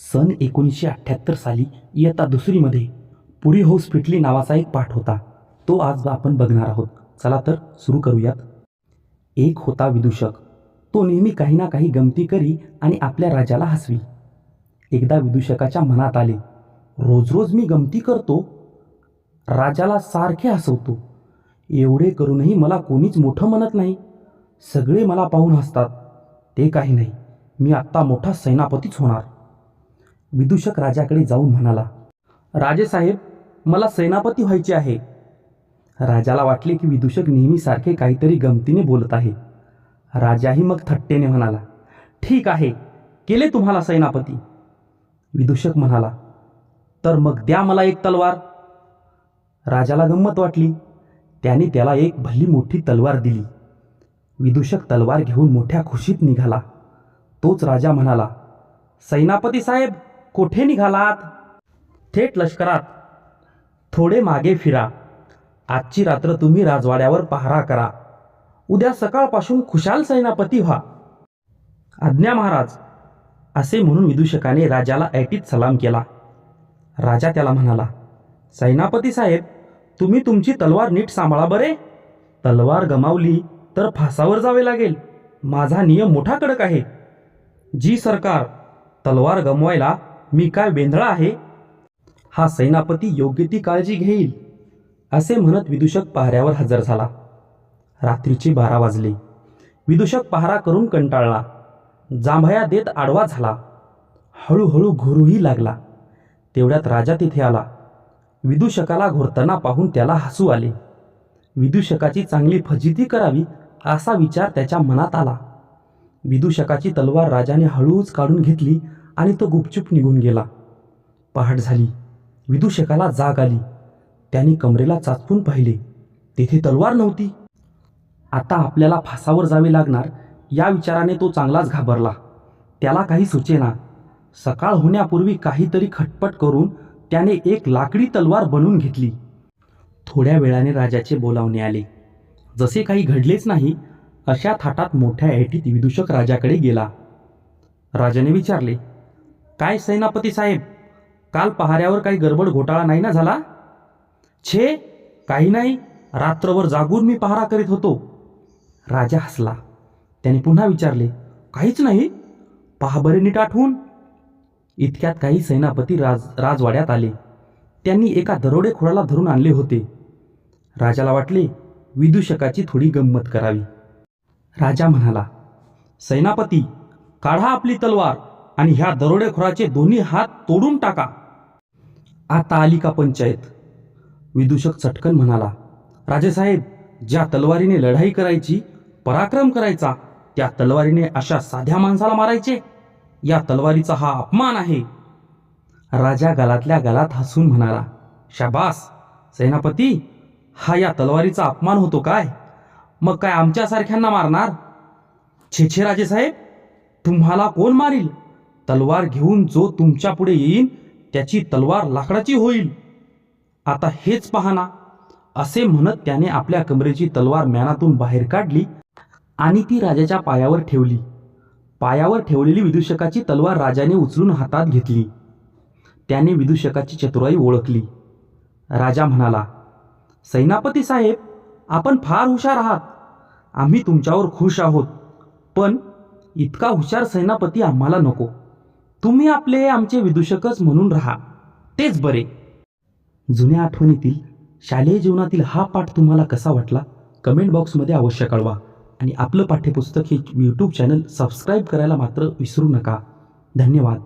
सन एकोणीसशे अठ्ठ्याहत्तर साली इयत्ता दुसरीमध्ये पुरी हौस पिटली नावाचा एक पाठ होता. तो आज आपण बघणार आहोत. चला तर सुरू करूयात. एक होता विदूषक. तो नेहमी काही ना काही गमती करी आणि आपल्या राजाला हसवी. एकदा विदूषकाच्या मनात आले रोज रोज मी गमती करतो? राजाला सारखे हसवतो. एवढे करूनही मला कोणीच मोठं म्हणत नाही. सगळे मला पाहून हसतात. ते काही नाही. मी आत्ता मोठा सेनापतीच होणार. विदूषक राजाकडे जाऊन म्हणाला राजेसाहेब मला सेनापती व्हायचे आहे. राजाला वाटले की विदूषक नेहमीसारखे काहीतरी गमतीने बोलत आहे. राजाही मग थट्टेने म्हणाला ठीक आहे केले तुम्हाला सेनापती. विदूषक म्हणाला तर मग द्या मला एक तलवार. राजाला गंमत वाटली त्याने त्याला एक भली मोठी तलवार दिली. विदूषक तलवार घेऊन मोठ्या खुशीत निघाला. तोच राजा म्हणाला सेनापती साहेब कोठे निघालात? थेट लष्करात. थोडे मागे फिरा. आजची रात्र तुम्ही राजवाड्यावर पहारा करा. उद्या सकाळपासून खुशाल सेनापती व्हा. आज्ञा महाराज असे म्हणून विदूषकाने राजाला ऐटीत सलाम केला. राजा त्याला म्हणाला सेनापती साहेब तुम्ही तुमची तलवार नीट सांभाळा बरे. तलवार गमावली तर फासावर जावे लागेल. माझा नियम मोठा कडक आहे. जी सरकार तलवार गमवायला मी काय वेंधळा आहे? हा सेनापती योग्य ती काळजी घेईल असे म्हणत विदूषक पहाऱ्यावर हजर झाला. रात्रीचे बारा वाजले. विदूषक पहारा करून कंटाळला. जांभया देत आडवा झाला. हळूहळू घोरूही लागला. तेवढ्यात राजा तिथे आला. विदूषकाला घोरताना पाहून त्याला हसू आले. विदूषकाची चांगली फजिती करावी असा विचार त्याच्या मनात आला. विदूषकाची तलवार राजाने हळूच काढून घेतली आणि तो गुपचूप निघून गेला. पहाट झाली. विदूषकाला जाग आली. त्याने कमरेला चाचपून पाहिले. तेथे तलवार नव्हती. आता आपल्याला फासावर जावे लागणार या विचाराने तो चांगलाच घाबरला. त्याला काही सुचेना. सकाळ होण्यापूर्वी काहीतरी खटपट करून त्याने एक लाकडी तलवार बनवून घेतली. थोड्या वेळाने राजाचे बोलावणे आले. जसे काही घडलेच नाही अशा थाटात मोठ्या ऐटीत विदूषक राजाकडे गेला. राजाने विचारले काय सेनापती साहेब? काल पहाऱ्यावर काही गडबड घोटाळा नाही ना झाला? छे काही नाही. रात्रभर जागून मी पहारा करीत होतो. राजा हसला. त्याने पुन्हा विचारले काहीच नाही? पहा बरे नीट आठवून इतक्यात काही सेनापती राज राजवाड्यात आले. त्यांनी एका दरोडेखोराला धरून आणले होते. राजाला वाटले विदूषकाची थोडी गंमत करावी. राजा म्हणाला सेनापती काढा आपली तलवार. आणि ह्या दरोडेखोराचे दोन्ही हात तोडून टाका. आता आली का पंचायत? विदूषक चटकन म्हणाला राजेसाहेब ज्या तलवारीने लढाई करायची पराक्रम करायचा त्या तलवारीने अशा साध्या माणसाला मारायचे. या तलवारीचा हा अपमान आहे. राजा गलातल्या गलात हसून म्हणाला शाबास सेनापती हा या तलवारीचा अपमान होतो काय? मग काय आमच्यासारख्यांना मारणार? छेछे राजेसाहेब तुम्हाला कोण मारील? तलवार घेऊन जो तुमच्यापुढे येईल त्याची तलवार लाकडाची होईल. आता हेच पाहना असे म्हणत त्याने आपल्या कमरेची तलवार म्यानातून बाहेर काढली आणि ती राजाच्या पायावर ठेवली. पायावर ठेवलेली विदूषकाची तलवार राजाने उचलून हातात घेतली. त्याने विदूषकाची चतुराई ओळखली. राजा म्हणाला सेनापती साहेब आपण फार हुशार आहात. आम्ही तुमच्यावर खुश आहोत. पण इतका हुशार सेनापती आम्हाला नको. तुम्ही आपले आमचे विदूषकच म्हणून राहा. तेच बरे. जुन्या आठवणीतील शालेय जीवनातील हा पाठ तुम्हाला कसा वाटला? कमेंट बॉक्समध्ये अवश्य कळवा. आणि आपलं पाठ्यपुस्तक हे यूट्यूब चॅनल सबस्क्राईब करायला मात्र विसरू नका. धन्यवाद.